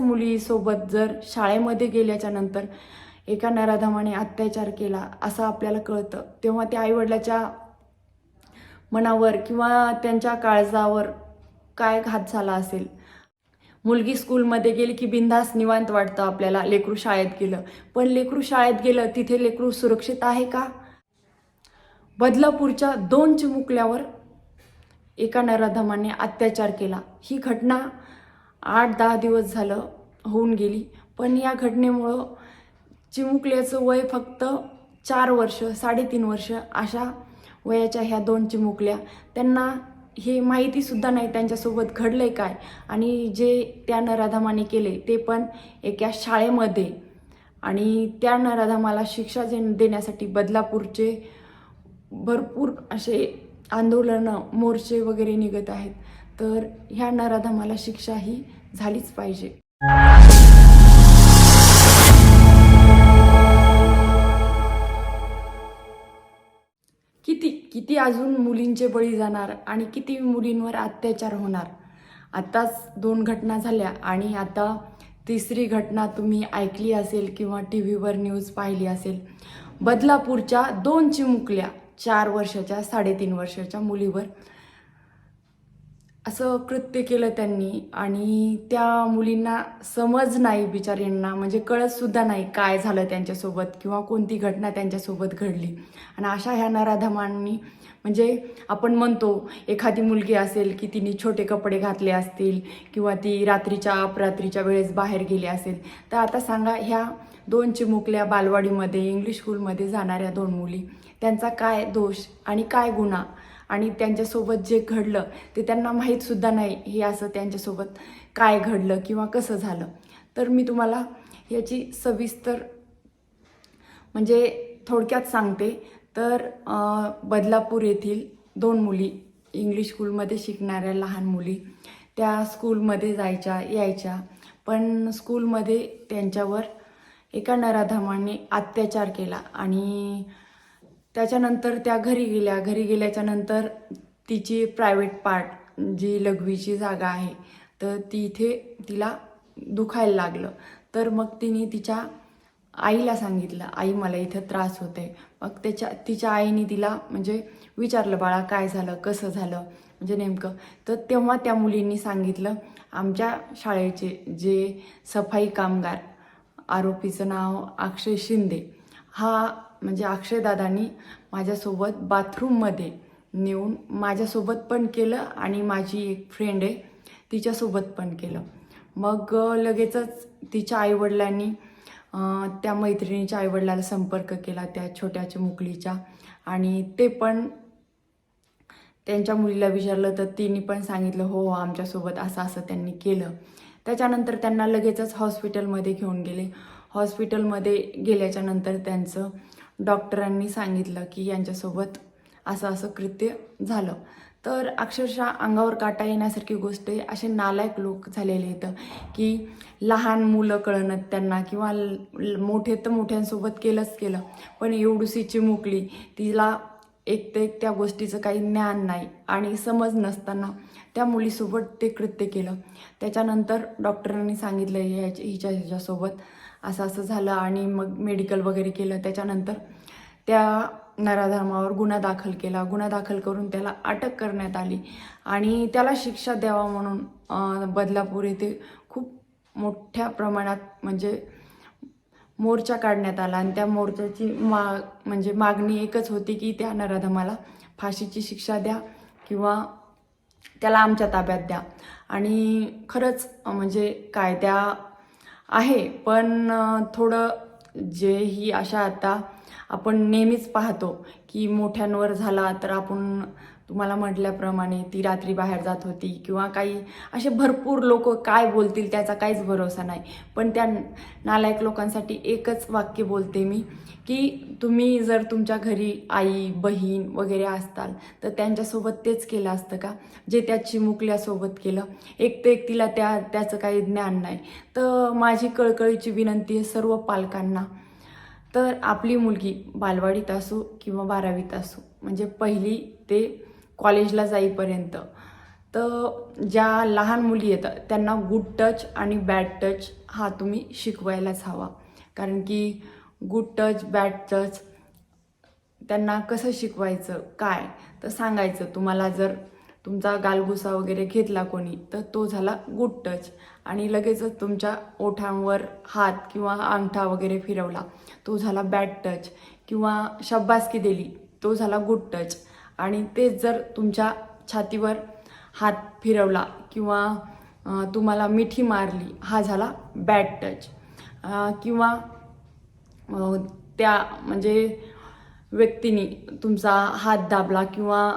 मुलीसोबत जर शाळेमध्ये गेल्याच्यानंतर एका नराधमाने अत्याचार केला असं आपल्याला कळतं. तेव्हा त्या आईवडिलाच्या मनावर किंवा त्यांच्या काळजावर काय घात झाला असेल? मुलगी स्कूलमध्ये गेली की बिंदास निवांत वाटतं आपल्याला लेकरू शाळेत गेलं. पण लेकरू शाळेत गेलं तिथे लेकरू सुरक्षित आहे का? बदलापूरच्या दोन चिमुकल्यावर एका नराधमाने अत्याचार केला. ही घटना आठ दहा दिवस झालं होऊन गेली. पण या घटनेमुळं चिमुकल्याचं वय फक्त चार वर्ष साडेतीन वर्ष अशा वयाच्या ह्या दोन चिमुकल्या. त्यांना हे माहितीसुद्धा नाही त्यांच्यासोबत घडलं आहे काय आणि जे त्या नराधमाने केले ते पण एका शाळेमध्ये. आणि त्या नराधामाला शिक्षा जे देण्यासाठी बदलापूरचे भरपूर असे आंदोलनं मोर्चे वगैरे निघत आहेत. तर ह्या नराधामाला शिक्षा ही झालीच पाहिजे. किती किती अजून मुलींचे बळी जाणार आणि किती मुलींवर अत्याचार होणार? आत्ताच दोन घटना झाल्या आणि आता तिसरी घटना तुम्ही ऐकली असेल किंवा टी व्हीवर न्यूज पाहिली असेल. बदलापूरच्या दोन चिमुकल्या चार वर्षाच्या साडेतीन वर्षाच्या मुलीवर असं कृत्य केलं त्यांनी आणि त्या मुलींना समज नाही बिचारींना म्हणजे कळतसुद्धा नाही काय झालं त्यांच्यासोबत किंवा कोणती घटना त्यांच्यासोबत घडली. आणि अशा ह्या नराधमांनी म्हणजे आपण म्हणतो एखादी मुलगी असेल की तिने छोटे कपडे घातले असतील किंवा ती रात्रीच्या अपरात्रीच्या वेळेस बाहेर गेली असेल तर आता सांगा ह्या दोन चिमुकल्या बालवाडीमध्ये इंग्लिश स्कूलमध्ये जाणाऱ्या दोन मुली त्यांचा काय दोष आणि काय गुन्हा? आणि त्यांच्यासोबत जे घडलं ते त्यांना माहीतसुद्धा नाही हे असं त्यांच्यासोबत काय घडलं किंवा कसं झालं. तर मी तुम्हाला याची सविस्तर म्हणजे थोडक्यात सांगते. तर बदलापूर येथील दोन मुली इंग्लिश स्कूलमध्ये शिकणाऱ्या लहान मुली त्या स्कूलमध्ये जायच्या यायच्या. पण स्कूलमध्ये त्यांच्यावर एका नराधमाने अत्याचार केला आणि त्याच्यानंतर त्या घरी गेल्या. घरी गेल्याच्यानंतर तिची प्रायव्हेट पार्ट जी लघवीची जागा आहे तर ती इथे तिला दुखायला लागलं. तर मग तिने तिच्या आईला सांगितलं आई मला इथं त्रास होते मग त्याच्या तिच्या आईने तिला म्हणजे विचारलं बाळा काय झालं? कसं झालं? म्हणजे नेमकं. तर तेव्हा त्या मुलींनी सांगितलं आमच्या शाळेचे जे सफाई कामगार आरोपीचं नाव अक्षय शिंदे हा म्हणजे अक्षयदादांनी माझ्यासोबत बाथरूममध्ये नेऊन माझ्यासोबत पण केलं आणि माझी एक फ्रेंड आहे तिच्यासोबत पण केलं. मग लगेचच तिच्या आईवडिलांनी त्या मैत्रिणीच्या आईवडिलाला संपर्क केला त्या छोट्या चिमुकलीच्या आणि ते पण त्यांच्या मुलीला विचारलं तर तिने पण सांगितलं हो हो आमच्यासोबत असं असं त्यांनी केलं. त्याच्यानंतर त्यांना लगेचच हॉस्पिटलमध्ये घेऊन गेले. हॉस्पिटलमध्ये गेल्याच्यानंतर त्यांचं डॉक्टरांनी सांगितलं की यांच्यासोबत असं असं कृत्य झालं. तर अक्षरशः अंगावर काटा येण्यासारखी गोष्ट आहे. असे नालायक लोक झालेले आहेत की लहान मुलं कळणत त्यांना किंवा ल- मोठे तर मोठ्यांसोबत केलंच केलं. पण एवढीशी चिमुकली तिला एक ते एक त्या गोष्टीचं काही ज्ञान नाही आणि समज नसताना त्या मुलीसोबत ते कृत्य केलं. त्याच्यानंतर डॉक्टरांनी सांगितलं याच्या हिच्या हिच्यासोबत असं असं झालं आणि मग मेडिकल वगैरे केलं. त्याच्यानंतर त्या नराधर्मावर गुन्हा दाखल केला. गुन्हा दाखल करून त्याला अटक करण्यात आली आणि त्याला शिक्षा द्यावा म्हणून बदलापूर येथे खूप मोठ्या प्रमाणात म्हणजे मोर्चा काढण्यात आला आणि त्या मोर्चाची मा म्हणजे मागणी एकच होती की त्या नराधमाला फाशीची शिक्षा द्या किंवा त्याला आमच्या ताब्यात द्या. आणि खरंच म्हणजे म्हणजे कायद्या आहे पण थोडं जे ही अशा आता आपण नेहमीच पाहतो की मोठ्यांवर झाला तर आपण तुम्हाला म्हटल्याप्रमाणे ती रात्री बाहेर जात होती किंवा काही असे भरपूर लोक काय बोलतील त्याचा काहीच भरोसा नाही. पण त्या नालायक लोकांसाठी एकच वाक्य बोलते मी की तुम्ही जर तुमच्या घरी आई बहीण वगैरे असताल तर त्यांच्यासोबत तेच केलं असतं का? जे त्या चिमुकल्यासोबत केलं. एक तर एक तिला त्या त्याचं काही ज्ञान नाही. तर माझी कळकळीची विनंती आहे सर्व पालकांना. तर आपली मुलगी बालवाडीत असो किंवा बारावीत असो म्हणजे पहिली ते कॉलेजला जाईपर्यंत. तर ज्या लहान मुली येतात त्यांना गुड टच आणि बॅड टच हा तुम्ही शिकवायलाच हवा. कारण की गुड टच बॅड टच त्यांना कसं शिकवायचं काय? तर सांगायचं तुम्हाला जर तुमचा गालगुसा वगैरे घेतला कोणी तर तो झाला गुड टच आणि लगेचच तुमच्या ओठांवर हात किंवा अंगठा वगैरे फिरवला तो झाला बॅड टच किंवा शब्बासकी दिली तो झाला गुड टच आणि तेच जर तुमच्या छातीवर हात फिरवला किंवा तुम्हाला मिठी मारली हा झाला बॅड टच किंवा त्या म्हणजे व्यक्तीने तुमचा हात दाबला किंवा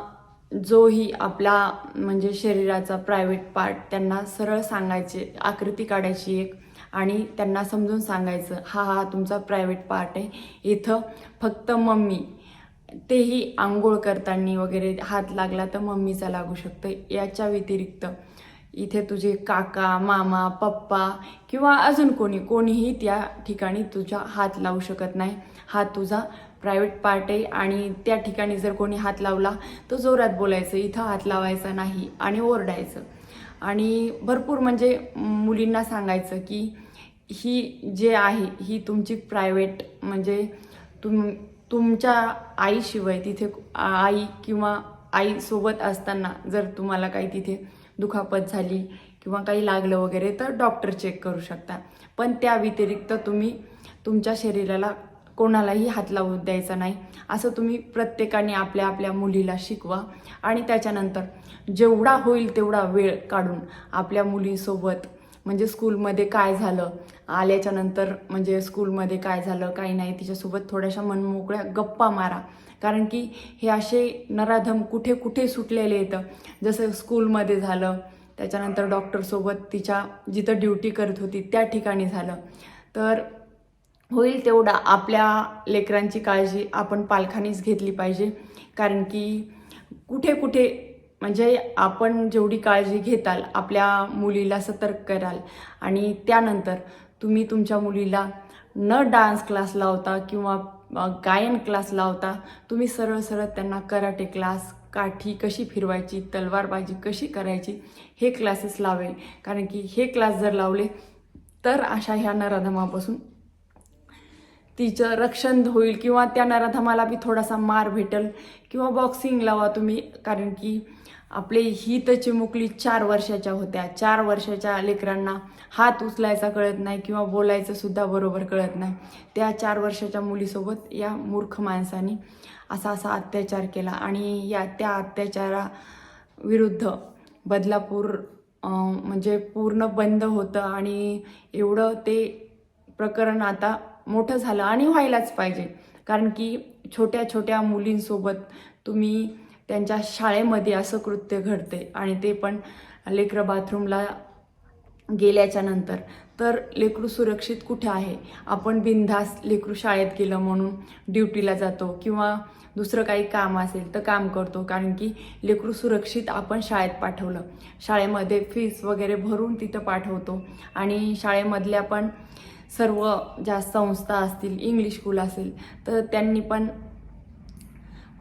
जोही आपला म्हणजे शरीराचा प्रायव्हेट पार्ट त्यांना सरळ सांगायचे आकृती काढायची एक आणि त्यांना समजून सांगायचं हा हा तुमचा प्रायव्हेट पार्ट आहे. इथं फक्त मम्मी तेही आंघोळ करताना वगैरे हात लागला तर मम्मीचा लागू शकतं. याच्या व्यतिरिक्त इथे तुझे काका मामा पप्पा किंवा अजून कोणी कोणीही त्या ठिकाणी तुझा हात लावू शकत नाही. हा तुझा प्रायव्हेट पार्ट आहे आणि त्या ठिकाणी जर कोणी हात लावला तर जोरात बोलायचं इथं हात लावायचा नाही आणि ओरडायचं. आणि भरपूर म्हणजे मुलींना सांगायचं की ही जे आहे ही तुमची प्रायव्हेट म्हणजे तुम तुमच्या आईशिवाय तिथे आई किंवा आईसोबत असताना जर तुम्हाला काही तिथे दुखापत झाली किंवा काही लागलं वगैरे तर डॉक्टर चेक करू शकता. पण त्या व्यतिरिक्त तुम्ही तुमच्या शरीराला कोणालाही हात लावू द्यायचा नाही. असं तुम्ही प्रत्येकाने आपल्या आपल्या मुलीला शिकवा आणि त्याच्यानंतर जेवढा होईल तेवढा वेळ काढून आपल्या मुलीसोबत म्हणजे स्कूलमध्ये काय झालं? आल्याच्यानंतर म्हणजे स्कूलमध्ये काय झालं काही नाही तिच्यासोबत थोड्याशा मनमोकळ्या गप्पा मारा. कारण की हे असे नराधम कुठे कुठे सुटलेले येतं जसं स्कूलमध्ये झालं त्याच्यानंतर डॉक्टरसोबत तिच्या जिथं ड्युटी करत होती त्या ठिकाणी झालं. तर होईल तेवढा आपल्या लेकरांची काळजी आपण पालखानीच घेतली पाहिजे. कारण की कुठे कुठे म्हणजे आपण जेवढी काळजी घेताल आपल्या मुलीला सतर्क कराल. आणि त्यानंतर तुम्ही तुमच्या मुलीला न डान्स क्लास लावता किंवा गायन क्लास लावता तुम्ही सरळ सरळ त्यांना कराटे क्लास काठी कशी फिरवायची तलवारबाजी कशी करायची हे क्लासेस लावेल. कारण की हे क्लास जर लावले तर अशा ह्या नराधमापासून तिचं रक्षण होईल किंवा त्या नराधमाला बी थोडासा मार भेटेल किंवा बॉक्सिंग लावा तुम्ही. कारण की आपले ही तर चिमुकली चार वर्षाच्या होत्या. चार वर्षाच्या लेकरांना हात उचलायचा कळत नाही किंवा बोलायचं सुद्धा बरोबर कळत नाही. त्या चार वर्षाच्या मुलीसोबत या मूर्ख माणसाने असा असा अत्याचार केला आणि या त्या अत्याचारा विरुद्ध बदलापूर म्हणजे पूर्ण बंद होतं आणि एवढं ते प्रकरण आता मोठं झालं आणि व्हायलाच पाहिजे. कारण की छोट्या छोट्या मुलींसोबत तुम्ही त्यांच्या शाळेमध्ये असं कृत्य घडते आणि ते पण लेकरं बाथरूमला गेल्याच्यानंतर. तर लेकरू सुरक्षित कुठे आहे? आपण बिनधास लेकरू शाळेत गेलं म्हणून ड्युटीला जातो किंवा दुसरं काही काम असेल तर काम करतो. कारण की लेकरू सुरक्षित आपण शाळेत पाठवलं. शाळेमध्ये फीस वगैरे भरून तिथं पाठवतो. आणि शाळेमधल्या पण सर्व ज्या संस्था असतील इंग्लिश स्कूल असेल तर त्यांनी पण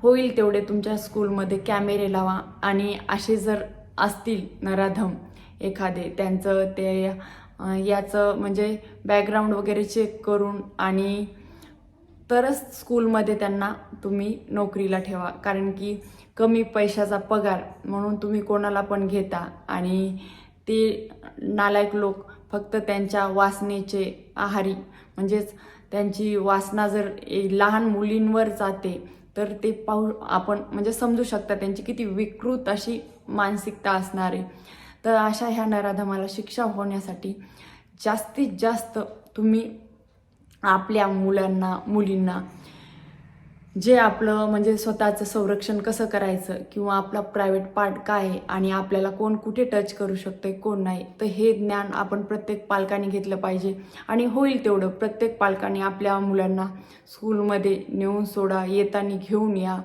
होईल तेवढे तुमच्या स्कूलमध्ये कॅमेरे लावा आणि असे जर असतील नराधम एखादे त्यांचं ते याचं म्हणजे बॅकग्राऊंड वगैरे चेक करून आणि तरच स्कूलमध्ये त्यांना तुम्ही नोकरीला ठेवा. कारण की कमी पैशाचा पगार म्हणून तुम्ही कोणाला पण घेता आणि ते नालायक लोक फक्त त्यांच्या वासनेचे आहारी. म्हणजेच त्यांची वासना जर लहान मुलींवर जाते तर ते पाहू आपण म्हणजे समजू शकता त्यांची किती विकृत अशी मानसिकता असणार आहे. तर अशा ह्या नराधमाला शिक्षा होण्यासाठी जास्तीत जास्त तुम्ही आपल्या मुलांना मुलींना जे आपलं म्हणजे स्वतःचं संरक्षण कसं करायचं किंवा आपला प्रायव्हेट पार्ट काय आहे आणि आपल्याला कोण कुठे टच करू शकते कोण नाही तर हे ज्ञान आपण प्रत्येक पालकाने घेतलं पाहिजे. आणि होईल तेवढं. प्रत्येक पालकाने आपल्या मुलांना स्कूलमध्ये नेऊन सोडा येताना घेऊन या.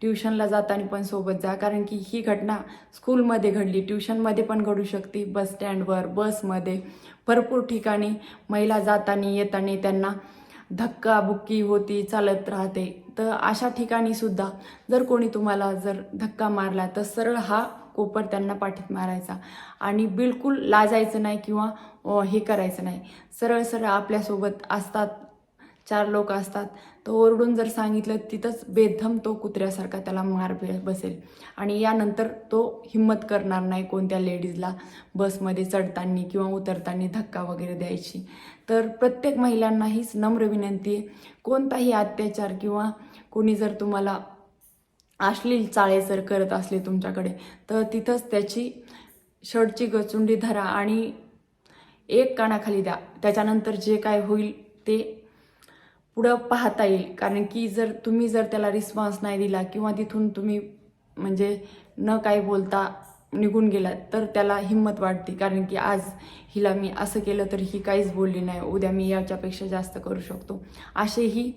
ट्युशनला जाताना पण सोबत जा. कारण की ही घटना स्कूलमध्ये घडली. ट्युशनमध्ये पण घडू शकते. बस स्टँडवर बसमध्ये. भरपूर ठिकाणी महिला जाताना येताना त्यांना धक्काबुक्की होती चालत राहते. तर अशा ठिकाणी सुद्धा जर कोणी तुम्हाला जर धक्का मारला तर सरळ हा कोपर त्यांना पाठीत मारायचा. आणि बिलकुल लाजायचं नाही किंवा हे करायचं नाही. सरळ सरळ आपल्यासोबत असतात चार लोक असतात. तो ओरडून जर सांगितलं तिथंच बेधम तो कुत्र्यासारखा त्याला मार बसेल. आणि यानंतर तो हिंमत करणार नाही कोणत्या लेडीजला बसमध्ये चढताना किंवा उतरताना धक्का वगैरे द्यायची. तर प्रत्येक महिलांना हीच नम्र विनंती आहे. कोणताही अत्याचार किंवा कोणी जर तुम्हाला अश्लील चाळे जर करत असले तुमच्याकडे तर तिथंच त्याची शर्टची गचुंडी धरा आणि एक कानाखाली द्या. त्याच्यानंतर जे काय होईल ते पुढं पाहता येईल. कारण की जर तुम्ही जर त्याला रिस्पॉन्स नाही दिला किंवा तिथून तुम्ही म्हणजे न काही बोलता निघून गेलात तर त्याला हिंमत वाटते. कारण की आज हिला मी असं केलं तर ही काहीच बोलली नाही. उद्या मी याच्यापेक्षा जास्त करू शकतो. असेही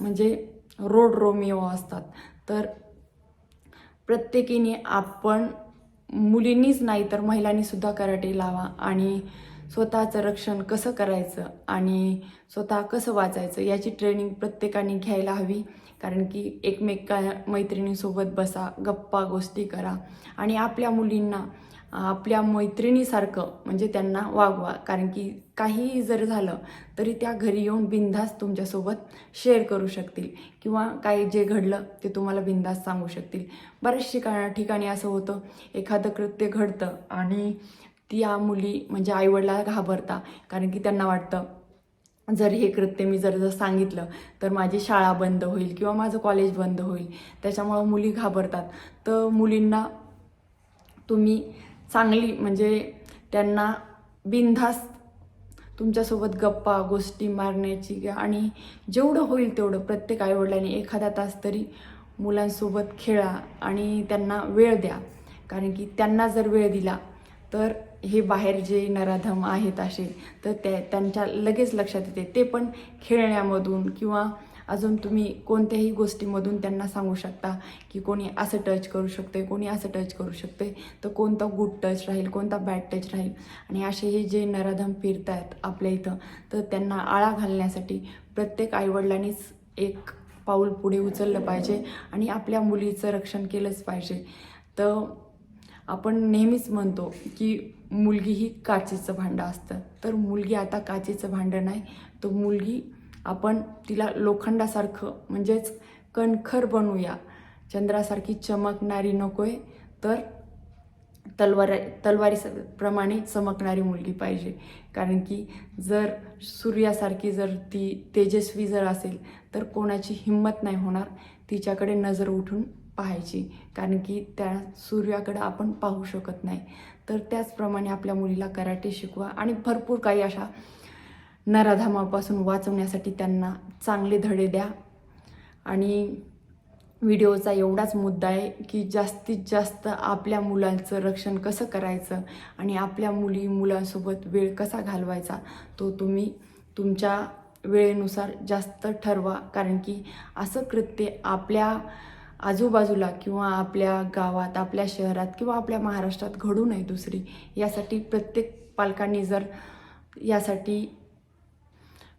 म्हणजे रोड रोमिओ असतात. तर प्रत्येकीने आपण मुलींनीच नाही तर महिलांनीसुद्धा कराटे लावा आणि स्वतःचं रक्षण कसं करायचं आणि स्वतः कसं वाचायचं याची ट्रेनिंग प्रत्येकाने घ्यायला हवी. कारण की एकमेका मैत्रिणीसोबत बसा गप्पा गोष्टी करा आणि आपल्या मुलींना आपल्या मैत्रिणीसारखं म्हणजे त्यांना वागवा. कारण की काहीही जर झालं तरी त्या घरी येऊन बिनधास्त तुमच्यासोबत शेअर करू शकतील किंवा काही जे घडलं ते तुम्हाला बिनधास्त सांगू शकतील. बऱ्याच ठिकाण ठिकाणी असं होतं एखादं कृत्य घडतं आणि त्या मुली म्हणजे आईवडिला घाबरता. कारण की त्यांना वाटतं जर हे कृत्य मी जर जर सांगितलं तर माझी शाळा बंद होईल किंवा माझं कॉलेज बंद होईल. त्याच्यामुळं मुली घाबरतात. तर मुलींना तुम्ही चांगली म्हणजे त्यांना बिनधास्त तुमच्यासोबत गप्पा गोष्टी मारण्याची आणि जेवढं होईल तेवढं प्रत्येक आईवडिलांनी एखादा तास तरी मुलांसोबत खेळा आणि त्यांना वेळ द्या. कारण की त्यांना जर वेळ दिला तर हे बाहेर जे नराधम आहेत असे तर त्या त्यांच्या लगेच लक्षात येते. ते पण खेळण्यामधून किंवा अजून तुम्ही कोणत्याही गोष्टीमधून त्यांना सांगू शकता की कोणी असं टच करू शकते कोणी असं टच करू शकते तर कोणता गुड टच राहील कोणता बॅड टच राहील? आणि असे हे जे नराधम फिरत आहेत आपल्या इथं तर त्यांना आळा घालण्यासाठी प्रत्येक आईवडिलांनीच एक पाऊल पुढे उचललं पाहिजे आणि आपल्या मुलीचं रक्षण केलंच पाहिजे. तर आपण नेहमीच म्हणतो की मुलगी ही काचेचं भांडं असतं. तर मुलगी आता काचेचं भांडं नाही तर मुलगी आपण तिला लोखंडासारखं म्हणजेच कणखर बनवूया. चंद्रासारखी चमकणारी नकोय तर तलवार तलवारी प्रमाणे चमकणारी मुलगी पाहिजे. कारण की जर सूर्यासारखी जर ती तेजस्वी जर असेल तर कोणाची हिंमत नाही होणार तिच्याकडे नजर उठून पाहायची. कारण की त्या सूर्याकडं आपण पाहू शकत नाही. तर त्याचप्रमाणे आपल्या मुलीला कराटे शिकवा आणि भरपूर काही अशा नराधामापासून वाचवण्यासाठी त्यांना चांगले धडे द्या. आणि व्हिडिओचा एवढाच मुद्दा आहे की जास्तीत जास्त आपल्या मुलांचं रक्षण कसं करायचं आणि आपल्या मुली मुलांसोबत वेळ कसा घालवायचा तो तुम्ही तुमच्या वेळेनुसार जास्त ठरवा. कारण की असं कृत्य आपल्या आजूबाजूला किंवा आपल्या गावात आपल्या शहरात किंवा आपल्या महाराष्ट्रात घडू नये दुसरी. यासाठी प्रत्येक पालकांनी जर यासाठी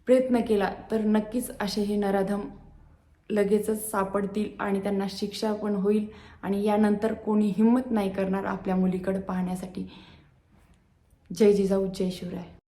प्रयत्न केला तर नक्कीच असे हे नराधम लगेचच सापडतील आणि त्यांना शिक्षा पण होईल आणि यानंतर कोणी हिंमत नाही करणार आपल्या मुलीकडे पाहण्यासाठी. जय जिजाऊ जय शिवराय.